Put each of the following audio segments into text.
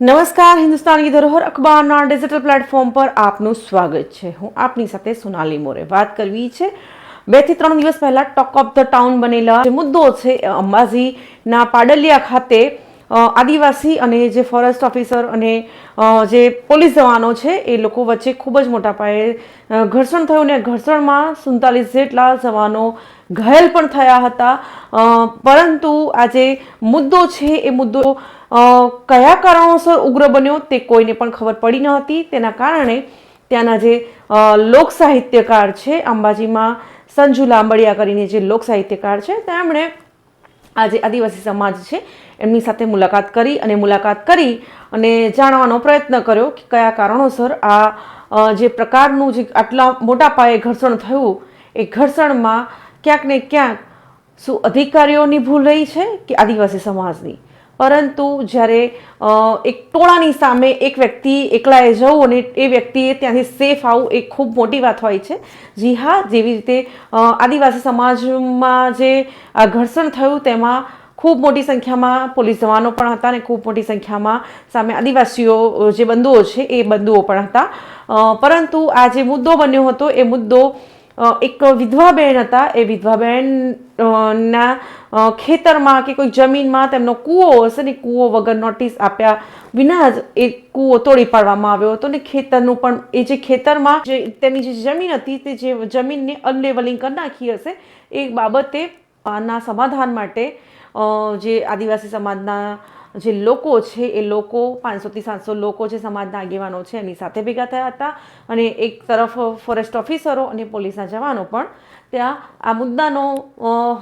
નમસ્કાર, હિન્દુસ્તાની ધરોહર અખબારના digital platform પર આપનું સ્વાગત છે. હું આપની સાથે સોનાલી મોરે વાત કરવી છે. બેથી ત્રણ દિવસ પહેલા ટોક ઓફ ધ ટાઉન બનેલા મુદ્દો છે અંબાજીના પાડલિયા ખાતે આદિવાસી અને જે ફોરેસ્ટ ઓફિસર અને જે પોલીસ જવાનો છે, એ લોકો વચ્ચે ખૂબ જ મોટા પાયે ઘર્ષણ થયું ને ઘર્ષણમાં સુડતાલીસ જેટલા જવાનો ઘાયલ પણ થયા હતા. પરંતુ આ જે મુદ્દો છે, એ મુદ્દો કયા કારણોસર ઉગ્ર બન્યો તે કોઈને પણ ખબર પડી ન હતી. તેના કારણે ત્યાંના જે લોક સાહિત્યકાર છે, અંબાજીમાં સંજુ લાંબડિયા કરીને જે લોક સાહિત્યકાર છે, તેમણે આ જે આદિવાસી સમાજ છે, એમની સાથે મુલાકાત કરી અને મુલાકાત કરી અને જાણવાનો પ્રયત્ન કર્યો કે કયા કારણોસર આ જે પ્રકારનું જે આટલા મોટા પાયે ઘર્ષણ થયું, એ ઘર્ષણમાં ક્યાંક ને ક્યાંક શું અધિકારીઓની ભૂલ રહી છે કે આદિવાસી સમાજની? પરંતુ જ્યારે એક ટોળાની સામે એક વ્યક્તિ એકલાએ જવું અને એ વ્યક્તિએ ત્યાંથી સેફ આવું, એ ખૂબ મોટી વાત હોય છે. જી હા, જેવી રીતે આદિવાસી સમાજમાં જે આ ઘર્ષણ થયું તેમાં ખૂબ મોટી સંખ્યામાં પોલીસ જવાનો પણ હતા અને ખૂબ મોટી સંખ્યામાં સામે આદિવાસીઓ જે બંધુઓ છે એ બંધુઓ પણ હતા. પરંતુ આ જે મુદ્દો બન્યો હતો, એ મુદ્દો એક વિધવા બહેન હતા. એ વિધવા બહેન ના ખેતરમાં કે કોઈ જમીનમાં તેમનો કૂવો હશે ને કૂવો વગર નોટિસ આપ્યા વિના જ એ કૂવો તોડી પાડવામાં આવ્યો હતો ને ખેતરનું પણ એ જે ખેતરમાં જે તેની જે જમીન હતી તે જે જમીનને અનલેવલિંગ કરી નાખી હશે, એ બાબતે આના સમાધાન માટે જે આદિવાસી સમાજના જે લોકો છે, એ લોકો પાંચસોથી સાતસો લોકો જે સમાજના આગેવાનો છે, એની સાથે ભેગા થયા હતા અને એક તરફ ફોરેસ્ટ ઓફિસરો અને પોલીસના જવાનો પણ ત્યાં આ મુદ્દાનો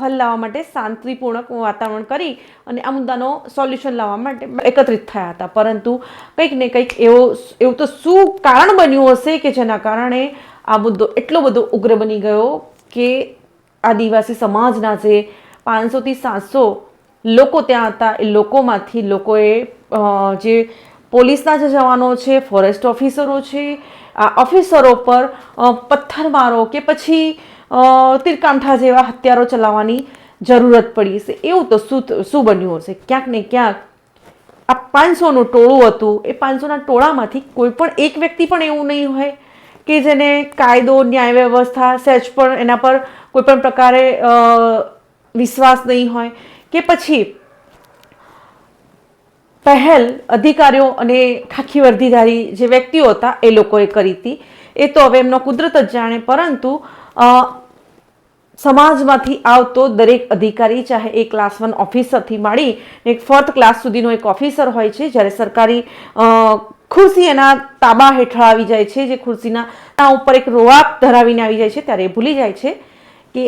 હલ લાવવા માટે શાંતિપૂર્ણક વાતાવરણ કરી અને આ મુદ્દાનો સોલ્યુશન લાવવા માટે એકત્રિત થયા હતા. પરંતુ કંઈક ને કંઈક એવો, એવું તો શું કારણ બન્યું હશે કે જેના કારણે આ મુદ્દો એટલો બધો ઉગ્ર બની ગયો કે આદિવાસી સમાજના જે પાંચસોથી સાતસો લોકો ત્યાં હતા, એ લોકોમાંથી લોકોએ જે પોલીસના જે જવાનો છે, ફોરેસ્ટ ઓફિસરો છે, આ ઓફિસરો પર પથ્થરમારો કે પછી તીરકાંઠા જેવા હથિયારો ચલાવવાની જરૂરત પડી હશે એવું તો શું શું બન્યું હશે? ક્યાંક ને ક્યાંક આ પાંચસોનું ટોળું હતું, એ પાંચસોના ટોળામાંથી કોઈ પણ એક વ્યક્તિ પણ એવું નહીં હોય કે જેને કાયદો, ન્યાય વ્યવસ્થા સહેજ પણ એના પર કોઈ પણ પ્રકારે વિશ્વાસ નહીં હોય. કે પછી પહેલ અધિકારીઓ અને ખાખી વર્દીધારી જે વ્યક્તિઓ હતા એ લોકોએ કરી હતી. એ તો હવે એમનો કુદરત જ જાણે, પરંતુ સમાજમાંથી આવતો દરેક અધિકારી, ચાહે એ ક્લાસ વન ઓફિસરથી માંડી એક ફોર્થ ક્લાસ સુધીનો એક ઓફિસર હોય છે, જ્યારે સરકારી ખુરશી એના તાબા હેઠળ આવી જાય છે, જે ખુરશીના તા ઉપર એક રોઆપ ધરાવીને આવી જાય છે, ત્યારે એ ભૂલી જાય છે કે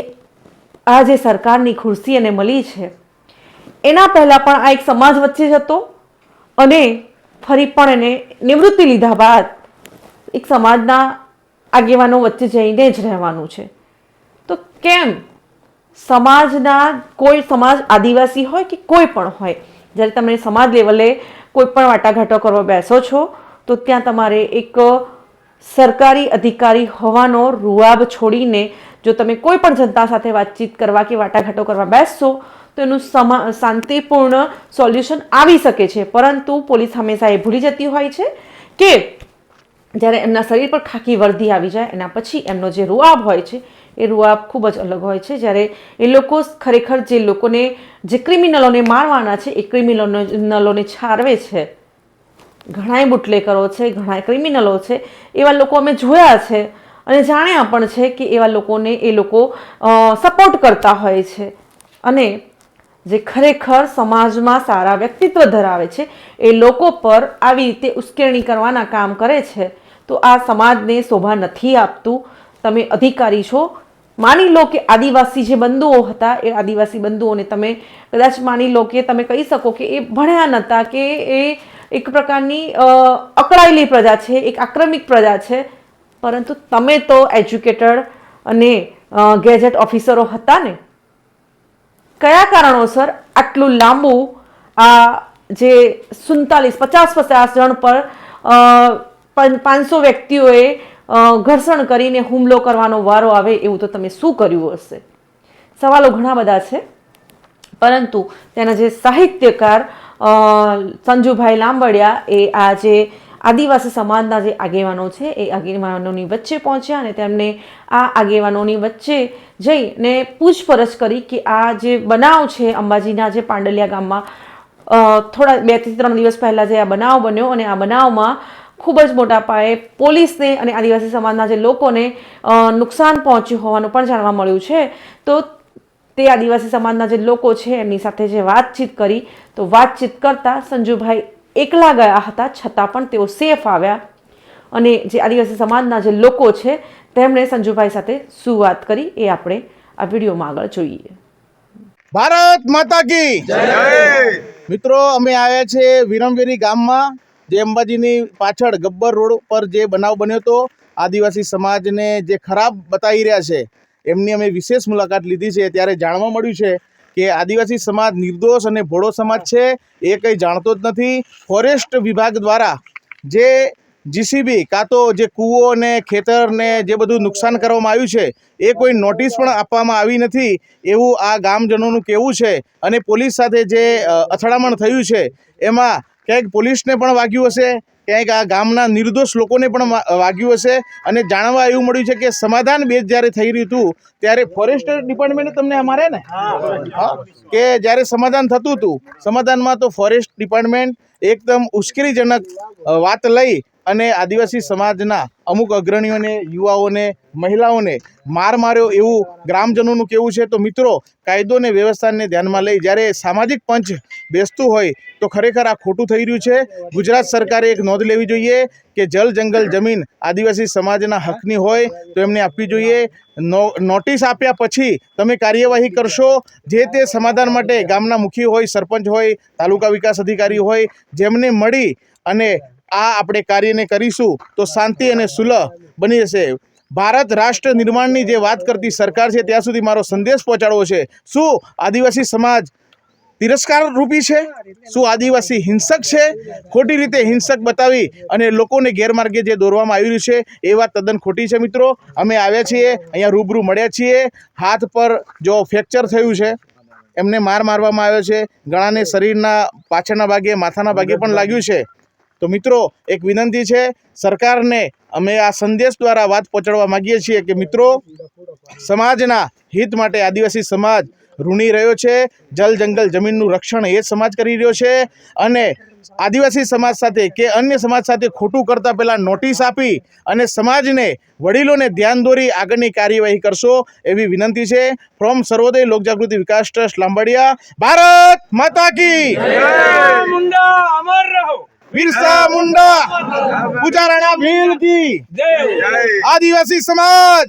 આ જે સરકારની ખુરશી એને મળી છે એના પહેલાં પણ આ એક સમાજ વચ્ચે જ હતો અને ફરી પણ એને નિવૃત્તિ લીધા બાદ એક સમાજના આગેવાનો વચ્ચે જઈને જ રહેવાનું છે. તો કેમ? સમાજના કોઈ સમાજ આદિવાસી હોય કે કોઈ પણ હોય, જ્યારે તમે સમાજ લેવલે કોઈ પણ વાટાઘાટો કરવા બેસો છો, તો ત્યાં તમારે એક સરકારી અધિકારી હોવાનો રૂઆબ છોડીને જો તમે કોઈ પણ જનતા સાથે વાતચીત કરવા કે વાટાઘાટો કરવા બેસશો તો એનું સમા, શાંતિપૂર્ણ સોલ્યુશન આવી શકે છે. પરંતુ પોલીસ હંમેશા એ ભૂલી જતી હોય છે કે જ્યારે એમના શરીર પર ખાકી વર્દી આવી જાય, એના પછી એમનો જે રૂઆબ હોય છે, એ રૂઆબ ખૂબ જ અલગ હોય છે. જ્યારે એ લોકો ખરેખર જે લોકોને, જે ક્રિમિનલોને મારવાના છે, એ ક્રિમિનલોને છારવે છે. ઘણાય બુટલેકરો છે, ઘણાય ક્રિમિનલો છે, એવા લોકો અમે જોયા છે અને જાણ્યા પણ છે કે એવા લોકોને એ લોકો સપોર્ટ કરતા હોય છે. અને જે ખરેખર સમાજમાં સારા વ્યક્તિત્વ ધરાવે છે, એ લોકો પર આવી રીતે ઉશ્કેરણી કરવાના કામ કરે છે, તો આ સમાજને શોભા નથી આપતું. તમે અધિકારી છો. માની લો કે આદિવાસી જે બંધુઓ હતા, એ આદિવાસી બંધુઓને તમે કદાચ માની લો કે તમે કહી શકો કે એ ભણ્યા નહોતા કે એ એક પ્રકારની અકળાયેલી પ્રજા છે, એક આક્રમિક પ્રજા છે. પરંતુ તમે તો એજ્યુકેટેડ અને ગેજેટ ઓફિસરો હતા ને કયા કારણોસર આટલું લાંબુ આ જે સુડતાલીસ પચાસ પચાસ જણ પર પાંચસો વ્યક્તિઓએ ઘર્ષણ કરીને હુમલો કરવાનો વારો આવે એવું તો તમે શું કર્યું હશે? સવાલો ઘણા બધા છે. પરંતુ તેના જે સાહિત્યકાર સંજુભાઈ લાંબડિયા એ આજે આદિવાસી સમાજના જે આગેવાનો છે, એ આગેવાનોની વચ્ચે પહોંચ્યા અને તેમને આ આગેવાનોની વચ્ચે જઈને પૂછપરછ કરી કે આ જે બનાવ છે, અંબાજીના જે પાંડલિયા ગામમાં થોડા બેથી ત્રણ દિવસ પહેલાં જે આ બનાવ બન્યો અને આ બનાવમાં ખૂબ જ મોટા પાયે પોલીસને અને આદિવાસી સમાજના જે લોકોને નુકસાન પહોંચ્યું હોવાનું પણ જાણવા મળ્યું છે. તો તે આદિવાસી સમાજના જે લોકો છે, એમની સાથે જે વાતચીત કરી, તો વાતચીત કરતાં સંજુભાઈ એકલા ગયા હતા છતાં પણ તેઓ સેફ આવ્યા. અને જે આદિવાસી સમાજના જે લોકો છે તેમણે સંજુભાઈ સાથે શું વાત કરી. એ આપણે આ વિડીયોમાં આગળ જોઈએ. ભારત માતા કી! મિત્રો અમે આવ્યા છે વિરમવેરી ગામમાં જે અંબાજીની પાછળ ગબ્બર રોડ પર જે બનાવ બન્યો હતો. આદિવાસી સમાજને જે ખરાબ બતાવી રહ્યા છે એમની અમે વિશેષ મુલાકાત લીધી છે. ત્યારે જાણવા મળ્યું છે કે આદિવાસી સમાજ નિર્દોષ અને ભોળો સમાજ છે એ કંઈ જાણતો જ નથી. ફોરેસ્ટ વિભાગ દ્વારા જે જીસીબી કાં તો જે કૂવો ને ખેતર ને જે બધું નુકસાન કરવામાં આવ્યું છે, એ કોઈ નોટિસ પણ આપવામાં આવી નથી એવું આ ગામજનોનું કહેવું છે. અને પોલીસ સાથે જે અથડામણ થયું છે, એમાં ક્યાંક પોલીસને પણ વાગ્યું હશે ક્યાંક આ ગામના નિર્દોષ લોકોને પણ વાગ્યું હશે અને જાણવા એવું મળ્યું છે કે સમાધાન બેઝ જ્યારે થઈ રહ્યું હતું, ત્યારે ફોરેસ્ટ ડિપાર્ટમેન્ટ તમને અમારે ને? કે જ્યારે સમાધાન થતું હતું, સમાધાનમાં તો ફોરેસ્ટ ડિપાર્ટમેન્ટ એકદમ ઉશ્કેરીજનક વાત લઈ અને આદિવાસી સમાજના અમુક અગ્રણીઓને, યુવાઓને, મહિલાઓને માર માર્યો એવું ગ્રામજનોનું કેવું છે. તો મિત્રો, કાયદો અને વ્યવસ્થાને ધ્યાનમાં લઈ જ્યારે સામાજિક પંચ બેસતું હોય, તો ખરેખર આ ખોટું થઈ રહ્યું છે. ગુજરાત સરકારે એક નોંધ લેવી જોઈએ કે જલ જંગલ જમીન આદિવાસી સમાજના હકની હોય, તો એમને આપવી જોઈએ. નોટિસ આપ્યા પછી તમે કાર્યવાહી કરશો. જે તે સમાધાન માટે ગામના મુખી હોય, સરપંચ હોય, તાલુકા વિકાસ અધિકારી હોય, જેમને મળી અને આ આપણે કાર્યને કરીશું તો શાંતિ અને સુલભ બની જશે. ભારત રાષ્ટ્ર નિર્માણની જે વાત કરતી સરકાર છે, ત્યાં સુધી મારો સંદેશ પહોંચાડવો છે. શું આદિવાસી સમાજ તિરસ્કાર રૂપી છે? શું આદિવાસી હિંસક છે? ખોટી રીતે હિંસક બતાવી અને લોકોને ગેરમાર્ગે જે દોરવામાં આવી રહ્યું છે, એ વાત તદ્દન ખોટી છે મિત્રો. અમે આવ્યા છીએ, અહીંયા રૂબરૂ મળ્યા છીએ. હાથ પર જો ફ્રેક્ચર થયું છે, એમને માર મારવામાં આવ્યો છે. ઘણાને શરીરના પાછળના ભાગે, માથાના ભાગે પણ લાગ્યું છે. તો મિત્રો એક વિનંતી છે સરકારને અમે આ સંદેશ દ્વારા વાત પહોંચાડવા માગીએ છીએ કે મિત્રો સમાજના હિત માટે આદિવાસી સમાજ ઋણી રહ્યો છે જલ જંગલ જમીનનું રક્ષણ એ સમાજ કરી રહ્યો છે અને આદિવાસી સમાજ સાથે કે અન્ય સમાજ સાથે ખોટું કરતા પહેલાં નોટિસ આપી અને સમાજને વડીલોને ધ્યાન દોરી આગળની કાર્યવાહી કરશો એવી વિનંતી છે. ફ્રોમ સર્વોદય લોકજાગૃતિ વિકાસ ટ્રસ્ટ લાંબડિયા ભારત માતા કી મુંડા અમર રહો. બિરસા મુંડા પુજારાણા ભીલ કી આદિવાસી સમાજ